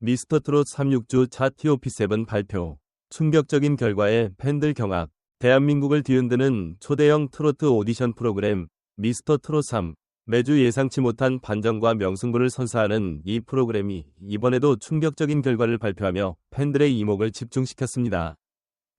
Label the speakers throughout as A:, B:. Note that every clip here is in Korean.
A: 미스터 트롯 36주 차 TOP7 발표. 충격적인 결과에 팬들 경악. 대한민국을 뒤흔드는 초대형 트로트 오디션 프로그램 미스터 트롯 3. 매주 예상치 못한 반전과 명승부를 선사하는 이 프로그램이 이번에도 충격적인 결과를 발표하며 팬들의 이목을 집중시켰습니다.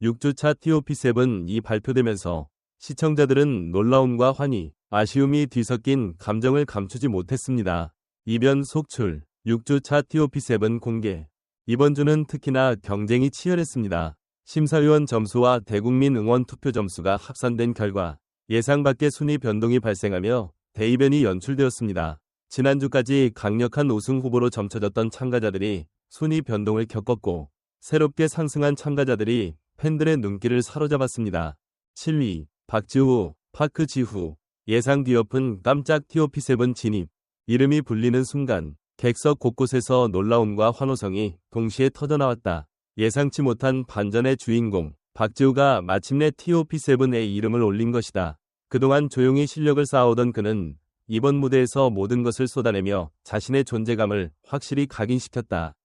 A: 6주차 TOP7이 발표되면서 시청자들은 놀라움과 환희, 아쉬움이 뒤섞인 감정을 감추지 못했습니다. 이변 속출 6주차 TOP7 공개 이번 주는 특히나 경쟁이 치열했습니다. 심사위원 점수와 대국민 응원 투표 점수가 합산된 결과 예상 밖의 순위 변동이 발생하며 대이변이 연출되었습니다. 지난주까지 강력한 우승 후보로 점쳐졌던 참가자들이 순위 변동을 겪었고 새롭게 상승한 참가자들이 팬들의 눈길을 사로잡았습니다. 7위 박지후, 파크지후 예상 뒤엎은 깜짝 TOP7 진입 이름이 불리는 순간 객석 곳곳에서 놀라움과 환호성이 동시에 터져나왔다. 예상치 못한 반전의 주인공 박지우가 마침내 TOP7의 이름을 올린 것이다. 그동안 조용히 실력을 쌓아오던 그는 이번 무대에서 모든 것을 쏟아내며 자신의 존재감을 확실히 각인시켰다.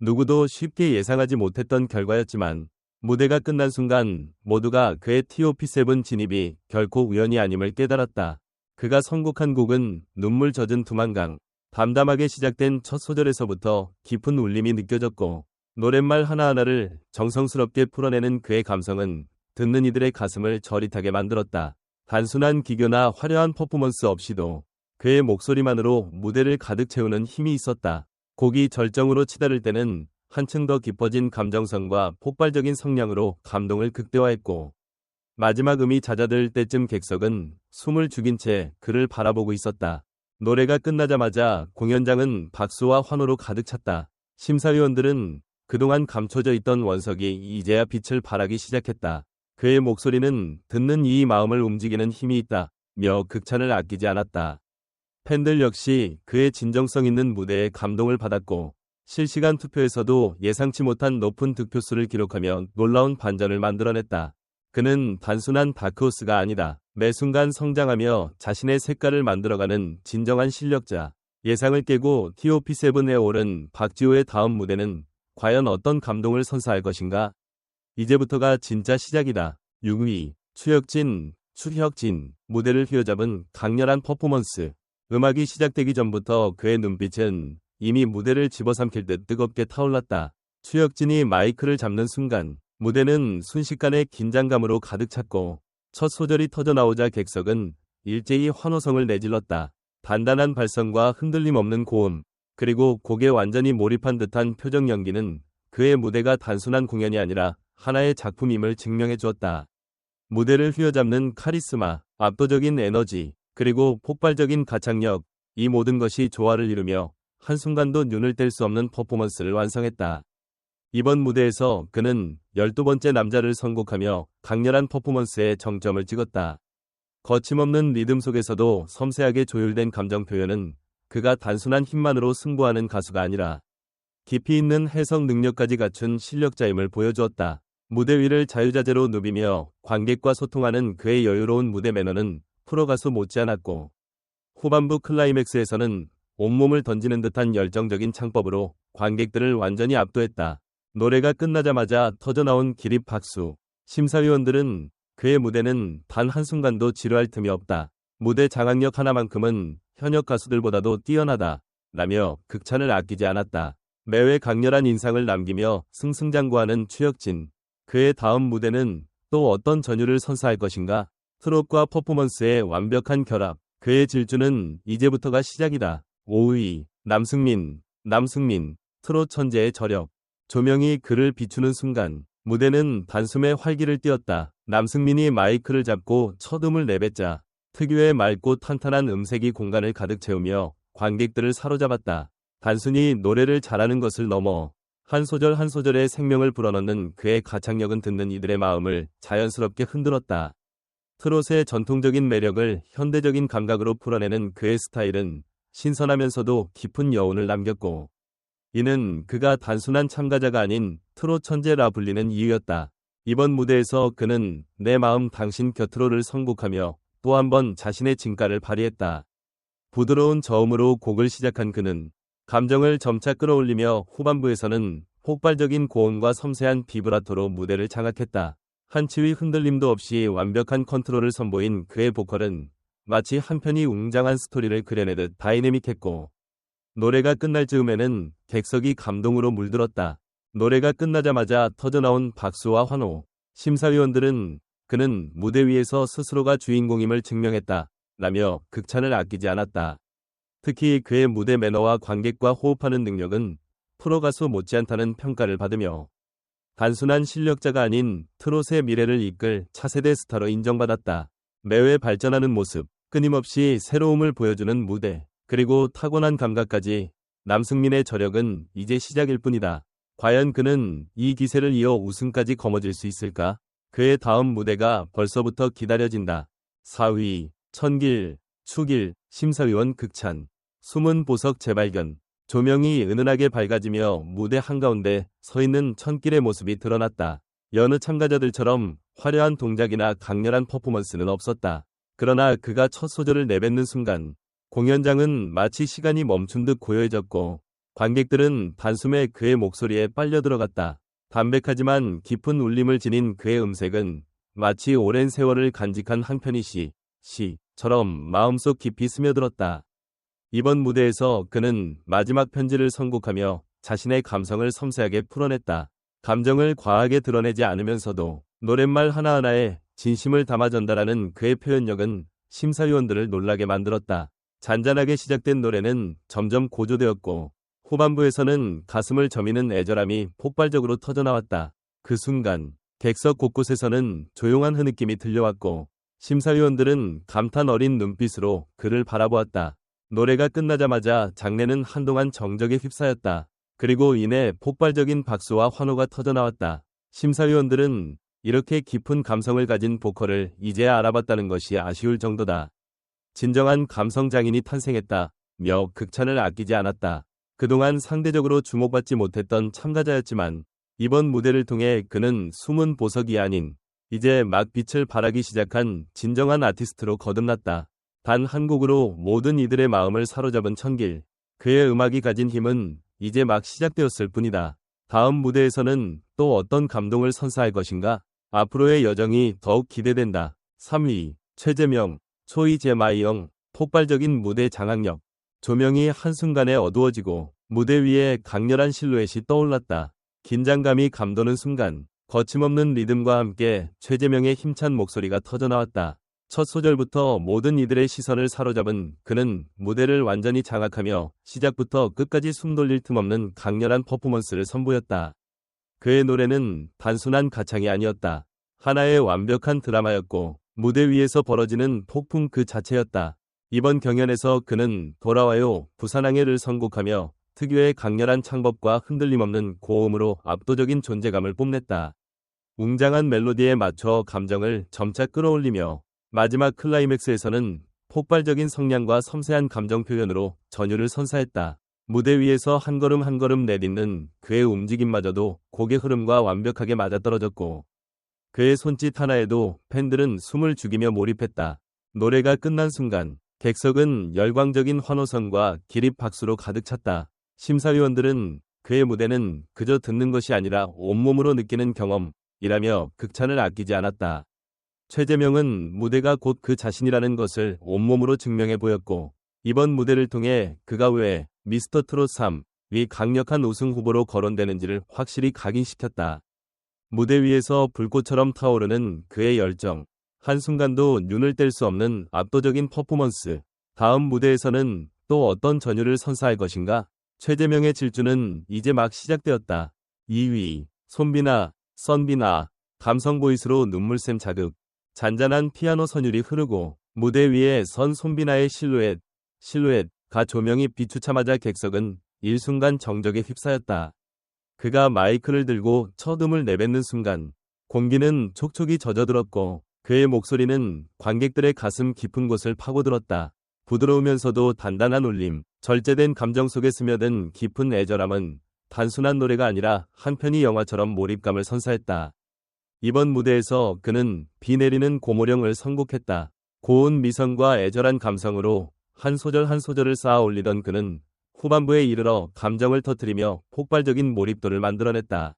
A: 누구도 쉽게 예상하지 못했던 결과였지만 무대가 끝난 순간 모두가 그의 TOP7 진입이 결코 우연이 아님을 깨달았다. 그가 선곡한 곡은 눈물 젖은 두만강. 담담하게 시작된 첫 소절에서부터 깊은 울림이 느껴졌고 노랫말 하나하나를 정성스럽게 풀어내는 그의 감성은 듣는 이들의 가슴을 저릿하게 만들었다. 단순한 기교나 화려한 퍼포먼스 없이도 그의 목소리만으로 무대를 가득 채우는 힘이 있었다. 곡이 절정으로 치달을 때는 한층 더 깊어진 감정성과 폭발적인 성량으로 감동을 극대화했고 마지막 음이 잦아들 때쯤 객석은 숨을 죽인 채 그를 바라보고 있었다. 노래가 끝나자마자 공연장은 박수와 환호로 가득 찼다. 심사위원들은 그동안 감춰져 있던 원석이 이제야 빛을 발하기 시작했다. 그의 목소리는 듣는 이 마음을 움직이는 힘이 있다. 며 극찬을 아끼지 않았다. 팬들 역시 그의 진정성 있는 무대에 감동을 받았고 실시간 투표에서도 예상치 못한 높은 득표수를 기록하며 놀라운 반전을 만들어냈다. 그는 단순한 다크호스가 아니다. 매 순간 성장하며 자신의 색깔을 만들어가는 진정한 실력자. 예상을 깨고 TOP7에 오른 박지호의 다음 무대는 과연 어떤 감동을 선사할 것인가? 이제부터가 진짜 시작이다. 6위, 추혁진, 추혁진, 무대를 휘어잡은 강렬한 퍼포먼스. 음악이 시작되기 전부터 그의 눈빛은 이미 무대를 집어삼킬 듯 뜨겁게 타올랐다. 추혁진이 마이크를 잡는 순간 무대는 순식간에 긴장감으로 가득 찼고 첫 소절이 터져나오자 객석은 일제히 환호성을 내질렀다. 단단한 발성과 흔들림 없는 고음, 그리고 곡에 완전히 몰입한 듯한 표정 연기는 그의 무대가 단순한 공연이 아니라 하나의 작품임을 증명해 주었다. 무대를 휘어잡는 카리스마, 압도적인 에너지, 그리고 폭발적인 가창력, 이 모든 것이 조화를 이루며 한순간도 눈을 뗄 수 없는 퍼포먼스를 완성했다. 이번 무대에서 그는 12번째 남자를 선곡하며 강렬한 퍼포먼스에 정점을 찍었다. 거침없는 리듬 속에서도 섬세하게 조율된 감정 표현은 그가 단순한 힘만으로 승부하는 가수가 아니라 깊이 있는 해석 능력까지 갖춘 실력자임을 보여주었다. 무대 위를 자유자재로 누비며 관객과 소통하는 그의 여유로운 무대 매너는 프로 가수 못지않았고 후반부 클라이맥스에서는 온몸을 던지는 듯한 열정적인 창법으로 관객들을 완전히 압도했다. 노래가 끝나자마자 터져나온 기립 박수. 심사위원들은 그의 무대는 단 한순간도 지루할 틈이 없다. 무대 장악력 하나만큼은 현역 가수들보다도 뛰어나다. 라며 극찬을 아끼지 않았다. 매회 강렬한 인상을 남기며 승승장구하는 추혁진. 그의 다음 무대는 또 어떤 전율을 선사할 것인가? 트롯과 퍼포먼스의 완벽한 결합. 그의 질주는 이제부터가 시작이다. 5위 남승민 남승민 트롯 천재의 저력 조명이 그를 비추는 순간 무대는 단숨에 활기를 띄었다. 남승민이 마이크를 잡고 첫 음을 내뱉자 특유의 맑고 탄탄한 음색이 공간을 가득 채우며 관객들을 사로잡았다. 단순히 노래를 잘하는 것을 넘어 한 소절 한 소절에 생명을 불어넣는 그의 가창력은 듣는 이들의 마음을 자연스럽게 흔들었다. 트롯의 전통적인 매력을 현대적인 감각으로 풀어내는 그의 스타일은 신선하면서도 깊은 여운을 남겼고 이는 그가 단순한 참가자가 아닌 트롯 천재라 불리는 이유였다. 이번 무대에서 그는 내 마음 당신 곁으로를 선곡하며 또 한 번 자신의 진가를 발휘했다. 부드러운 저음으로 곡을 시작한 그는 감정을 점차 끌어올리며 후반부에서는 폭발적인 고음과 섬세한 비브라토로 무대를 장악했다. 한치의 흔들림도 없이 완벽한 컨트롤을 선보인 그의 보컬은 마치 한편이 웅장한 스토리를 그려내듯 다이내믹했고 노래가 끝날 즈음에는 객석이 감동으로 물들었다. 노래가 끝나자마자 터져나온 박수와 환호. 심사위원들은 그는 무대 위에서 스스로가 주인공임을 증명했다. 라며 극찬을 아끼지 않았다. 특히 그의 무대 매너와 관객과 호흡하는 능력은 프로 가수 못지않다는 평가를 받으며 단순한 실력자가 아닌 트롯의 미래를 이끌 차세대 스타로 인정받았다. 매회 발전하는 모습, 끊임없이 새로움을 보여주는 무대, 그리고 타고난 감각까지 남승민의 저력은 이제 시작일 뿐이다. 과연 그는 이 기세를 이어 우승까지 거머쥘 수 있을까? 그의 다음 무대가 벌써부터 기다려진다. 4위, 천길, 추길, 심사위원 극찬, 숨은 보석 재발견, 조명이 은은하게 밝아지며 무대 한가운데 서 있는 천길의 모습이 드러났다. 여느 참가자들처럼 화려한 동작이나 강렬한 퍼포먼스는 없었다. 그러나 그가 첫 소절을 내뱉는 순간 공연장은 마치 시간이 멈춘 듯 고요해졌고 관객들은 단숨에 그의 목소리에 빨려 들어갔다. 담백하지만 깊은 울림을 지닌 그의 음색은 마치 오랜 세월을 간직한 한 편의 시, 시처럼 마음속 깊이 스며들었다. 이번 무대에서 그는 마지막 편지를 선곡하며 자신의 감성을 섬세하게 풀어냈다. 감정을 과하게 드러내지 않으면서도 노랫말 하나하나에 진심을 담아 전달하는 그의 표현력은 심사위원들을 놀라게 만들었다. 잔잔하게 시작된 노래는 점점 고조되었고 후반부에서는 가슴을 저미는 애절함이 폭발적으로 터져나왔다. 그 순간 객석 곳곳에서는 조용한 흐느낌이 들려왔고 심사위원들은 감탄 어린 눈빛으로 그를 바라보았다. 노래가 끝나자마자 장례는 한동안 정적에 휩싸였다. 그리고 이내 폭발적인 박수와 환호가 터져나왔다. 심사위원들은 이렇게 깊은 감성을 가진 보컬을 이제야 알아봤다는 것이 아쉬울 정도다. 진정한 감성 장인이 탄생했다. 며 극찬을 아끼지 않았다. 그동안 상대적으로 주목받지 못했던 참가자였지만 이번 무대를 통해 그는 숨은 보석이 아닌 이제 막 빛을 발하기 시작한 진정한 아티스트로 거듭났다. 단 한 곡으로 모든 이들의 마음을 사로잡은 천길. 그의 음악이 가진 힘은 이제 막 시작되었을 뿐이다. 다음 무대에서는 또 어떤 감동을 선사할 것인가? 앞으로의 여정이 더욱 기대된다. 3위, 최재명, 초이 제마이영, 폭발적인 무대 장악력. 조명이 한순간에 어두워지고 무대 위에 강렬한 실루엣이 떠올랐다. 긴장감이 감도는 순간 거침없는 리듬과 함께 최재명의 힘찬 목소리가 터져나왔다. 첫 소절부터 모든 이들의 시선을 사로잡은 그는 무대를 완전히 장악하며 시작부터 끝까지 숨 돌릴 틈 없는 강렬한 퍼포먼스를 선보였다. 그의 노래는 단순한 가창이 아니었다. 하나의 완벽한 드라마였고 무대 위에서 벌어지는 폭풍 그 자체였다. 이번 경연에서 그는 돌아와요 부산항해를 선곡하며 특유의 강렬한 창법과 흔들림 없는 고음으로 압도적인 존재감을 뽐냈다. 웅장한 멜로디에 맞춰 감정을 점차 끌어올리며 마지막 클라이맥스에서는 폭발적인 성량과 섬세한 감정 표현으로 전율을 선사했다. 무대 위에서 한 걸음 한 걸음 내딛는 그의 움직임마저도 곡의 흐름과 완벽하게 맞아떨어졌고 그의 손짓 하나에도 팬들은 숨을 죽이며 몰입했다. 노래가 끝난 순간 객석은 열광적인 환호성과 기립 박수로 가득 찼다. 심사위원들은 그의 무대는 그저 듣는 것이 아니라 온몸으로 느끼는 경험이라며 극찬을 아끼지 않았다. 최재명은 무대가 곧 그 자신이라는 것을 온몸으로 증명해 보였고 이번 무대를 통해 그가 왜 미스터 트롯 3위 강력한 우승 후보로 거론되는지를 확실히 각인시켰다. 무대 위에서 불꽃처럼 타오르는 그의 열정, 한순간도 눈을 뗄 수 없는 압도적인 퍼포먼스. 다음 무대에서는 또 어떤 전율을 선사할 것인가? 최재명의 질주는 이제 막 시작되었다. 2위, 손비나, 썬비나, 감성 보이스로 눈물샘 자극. 잔잔한 피아노 선율이 흐르고 무대 위에 선 손비나의 실루엣, 실루엣 가 조명이 비추자마자 객석은 일순간 정적에 휩싸였다. 그가 마이크를 들고 첫 음을 내뱉는 순간 공기는 촉촉이 젖어들었고 그의 목소리는 관객들의 가슴 깊은 곳을 파고들었다. 부드러우면서도 단단한 울림, 절제된 감정 속에 스며든 깊은 애절함은 단순한 노래가 아니라 한편의 영화처럼 몰입감을 선사했다. 이번 무대에서 그는 비 내리는 고모령을 선곡했다. 고운 미성과 애절한 감성으로 한 소절 한 소절을 쌓아 올리던 그는 후반부에 이르러 감정을 터뜨리며 폭발적인 몰입도를 만들어냈다.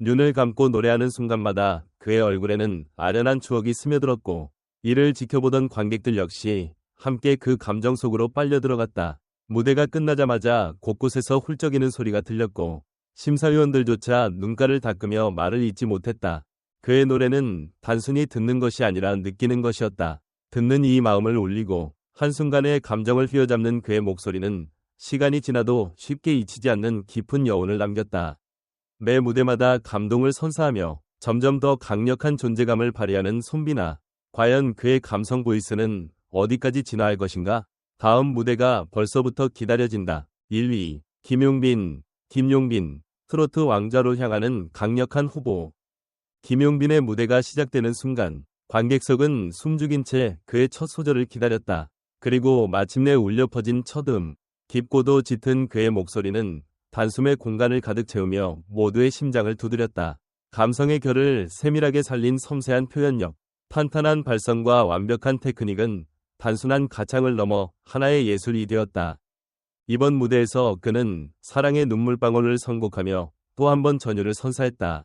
A: 눈을 감고 노래하는 순간마다 그의 얼굴에는 아련한 추억이 스며들었고 이를 지켜보던 관객들 역시 함께 그 감정 속으로 빨려 들어갔다. 무대가 끝나자마자 곳곳에서 훌쩍이는 소리가 들렸고 심사위원들조차 눈가를 닦으며 말을 잇지 못했다. 그의 노래는 단순히 듣는 것이 아니라 느끼는 것이었다. 듣는 이 마음을 울리고 한순간에 감정을 휘어잡는 그의 목소리는 시간이 지나도 쉽게 잊히지 않는 깊은 여운을 남겼다. 매 무대마다 감동을 선사하며 점점 더 강력한 존재감을 발휘하는 손비나 과연 그의 감성 보이스는 어디까지 진화할 것인가? 다음 무대가 벌써부터 기다려진다. 1위 김용빈, 김용빈 트로트 왕자로 향하는 강력한 후보. 김용빈의 무대가 시작되는 순간 관객석은 숨죽인 채 그의 첫 소절을 기다렸다. 그리고 마침내 울려 퍼진 첫 음, 깊고도 짙은 그의 목소리는 단숨에 공간을 가득 채우며 모두의 심장을 두드렸다. 감성의 결을 세밀하게 살린 섬세한 표현력, 탄탄한 발성과 완벽한 테크닉은 단순한 가창을 넘어 하나의 예술이 되었다. 이번 무대에서 그는 사랑의 눈물방울을 선곡하며 또 한 번 전율을 선사했다.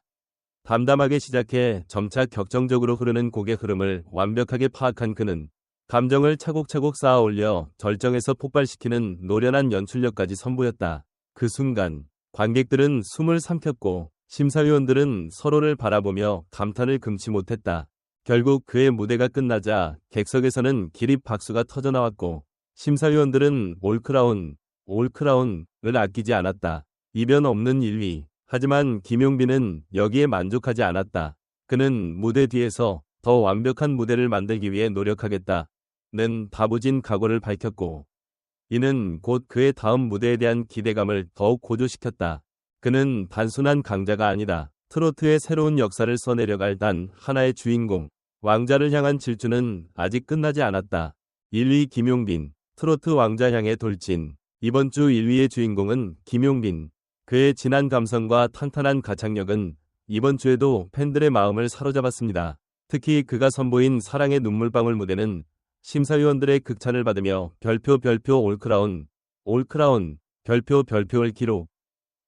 A: 담담하게 시작해 점차 격정적으로 흐르는 곡의 흐름을 완벽하게 파악한 그는 감정을 차곡차곡 쌓아 올려 절정에서 폭발시키는 노련한 연출력까지 선보였다. 그 순간 관객들은 숨을 삼켰고 심사위원들은 서로를 바라보며 감탄을 금치 못했다. 결국 그의 무대가 끝나자 객석에서는 기립 박수가 터져나왔고 심사위원들은 올크라운, 올크라운을 아끼지 않았다. 이변 없는 1위. 하지만 김용빈은 여기에 만족하지 않았다. 그는 무대 뒤에서 더 완벽한 무대를 만들기 위해 노력하겠다. 는 다부진 각오를 밝혔고 이는 곧 그의 다음 무대에 대한 기대감을 더욱 고조시켰다. 그는 단순한 강자가 아니다. 트로트의 새로운 역사를 써내려갈 단 하나의 주인공. 왕자를 향한 질주는 아직 끝나지 않았다. 1위 김용빈, 트로트 왕자 향의 돌진. 이번 주 1위의 주인공은 김용빈. 그의 진한 감성과 탄탄한 가창력은 이번 주에도 팬들의 마음을 사로잡았습니다. 특히 그가 선보인 사랑의 눈물방울 무대는 심사위원들의 극찬을 받으며 별표 별표 올크라운, 올크라운, 별표 별표를 기록.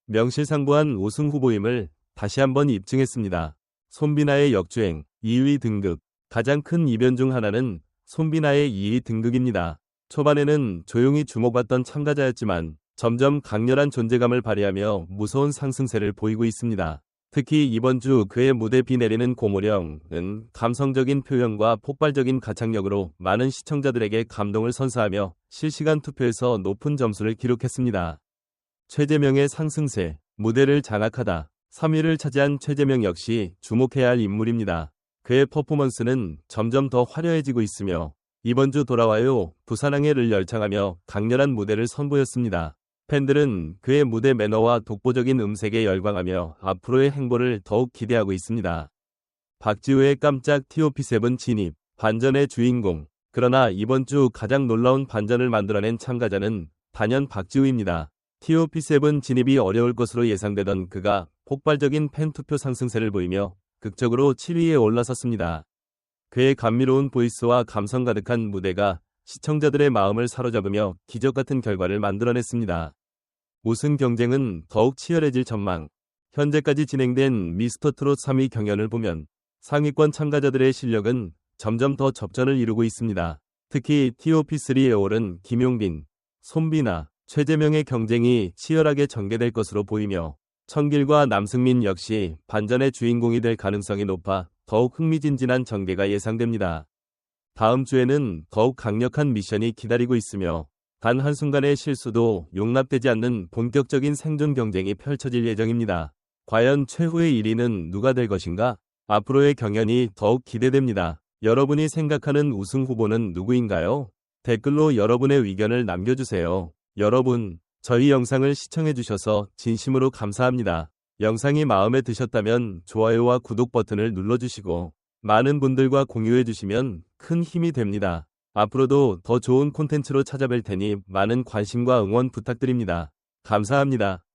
A: 명실상부한 우승 후보임을 다시 한번 입증했습니다. 손비나의 역주행 2위 등극. 가장 큰 이변 중 하나는 손비나의 2위 등극입니다. 초반에는 조용히 주목받던 참가자였지만 점점 강렬한 존재감을 발휘하며 무서운 상승세를 보이고 있습니다. 특히 이번 주 그의 무대 비 내리는 고무령은 감성적인 표현과 폭발적인 가창력으로 많은 시청자들에게 감동을 선사하며 실시간 투표에서 높은 점수를 기록했습니다. 최재명의 상승세, 무대를 장악하다. 3위를 차지한 최재명 역시 주목해야 할 인물입니다. 그의 퍼포먼스는 점점 더 화려해지고 있으며 이번 주 돌아와요 부산항해를 열창하며 강렬한 무대를 선보였습니다. 팬들은 그의 무대 매너와 독보적인 음색에 열광하며 앞으로의 행보를 더욱 기대하고 있습니다. 박지우의 깜짝 TOP7 진입, 반전의 주인공. 그러나 이번 주 가장 놀라운 반전을 만들어낸 참가자는 단연 박지우입니다. TOP7 진입이 어려울 것으로 예상되던 그가 폭발적인 팬투표 상승세를 보이며 극적으로 7위에 올라섰습니다. 그의 감미로운 보이스와 감성 가득한 무대가 시청자들의 마음을 사로잡으며 기적 같은 결과를 만들어냈습니다. 우승 경쟁은 더욱 치열해질 전망. 현재까지 진행된 미스터 트롯 3위 경연을 보면 상위권 참가자들의 실력은 점점 더 접전을 이루고 있습니다. 특히 TOP3에 오른 김용빈, 손비나, 최재명의 경쟁이 치열하게 전개될 것으로 보이며 청길과 남승민 역시 반전의 주인공이 될 가능성이 높아 더욱 흥미진진한 전개가 예상됩니다. 다음 주에는 더욱 강력한 미션이 기다리고 있으며 단 한순간의 실수도 용납되지 않는 본격적인 생존 경쟁이 펼쳐질 예정입니다. 과연 최후의 1위는 누가 될 것인가? 앞으로의 경연이 더욱 기대됩니다. 여러분이 생각하는 우승 후보는 누구인가요? 댓글로 여러분의 의견을 남겨주세요. 여러분, 저희 영상을 시청해주셔서 진심으로 감사합니다. 영상이 마음에 드셨다면 좋아요와 구독 버튼을 눌러주시고 많은 분들과 공유해주시면 큰 힘이 됩니다. 앞으로도 더 좋은 콘텐츠로 찾아뵐 테니 많은 관심과 응원 부탁드립니다. 감사합니다.